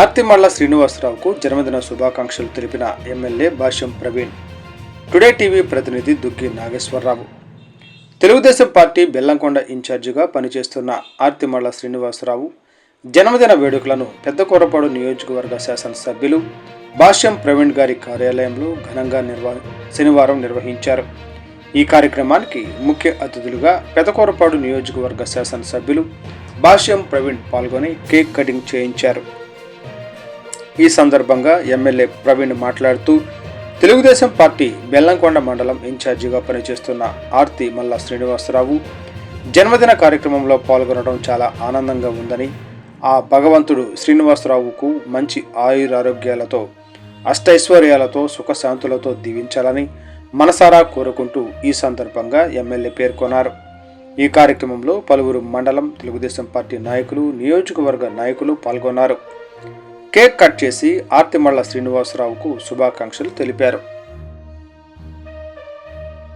ఆర్తిమల్ల శ్రీనివాసరావుకు జన్మదిన శుభాకాంక్షలు తెలిపిన MLA Bhashyam Praveen. Today TV ప్రతినిధి దుగ్గి నాగేశ్వరరావు. తెలుగుదేశం పార్టీ బెల్లంకొండ ఇన్ఛార్జిగా పనిచేస్తున్న ఆర్తిమల్ల శ్రీనివాసరావు జన్మదిన వేడుకలను పెద్దకూరపాడు నియోజకవర్గ శాసనసభ్యులు భాష్యం ప్రవీణ్ గారి కార్యాలయంలో ఘనంగా నిర్వ శనివారం నిర్వహించారు. ఈ కార్యక్రమానికి ముఖ్య అతిథులుగా పెదకూరపాడు నియోజకవర్గ శాసనసభ్యులు భాష్యం ప్రవీణ్ పాల్గొని కేక్ కటింగ్ చేయించారు. ఈ సందర్భంగా ఎమ్మెల్యే ప్రవీణ్ మాట్లాడుతూ తెలుగుదేశం పార్టీ బెల్లంకొండ మండలం ఇన్ఛార్జిగా పనిచేస్తున్న ఆర్తి మల్ల శ్రీనివాసరావు జన్మదిన కార్యక్రమంలో పాల్గొనడం చాలా ఆనందంగా ఉందని ఆ భగవంతుడు శ్రీనివాసరావుకు మంచి ఆయురారోగ్యాలతో అష్టైశ్వర్యాలతో సుఖశాంతులతో దీవించాలని మనసారా కోరుకుంటూ ఈ సందర్భంగా ఎమ్మెల్యే పేర్కొన్నారు. ఈ కార్యక్రమంలో పలువురు మండలం తెలుగుదేశం పార్టీ నాయకులు నియోజకవర్గ నాయకులు పాల్గొన్నారు. కేక్ కట్ చేసి ఆర్తిమల్ల శ్రీనివాసరావుకు శుభాకాంక్షలు తెలిపారు.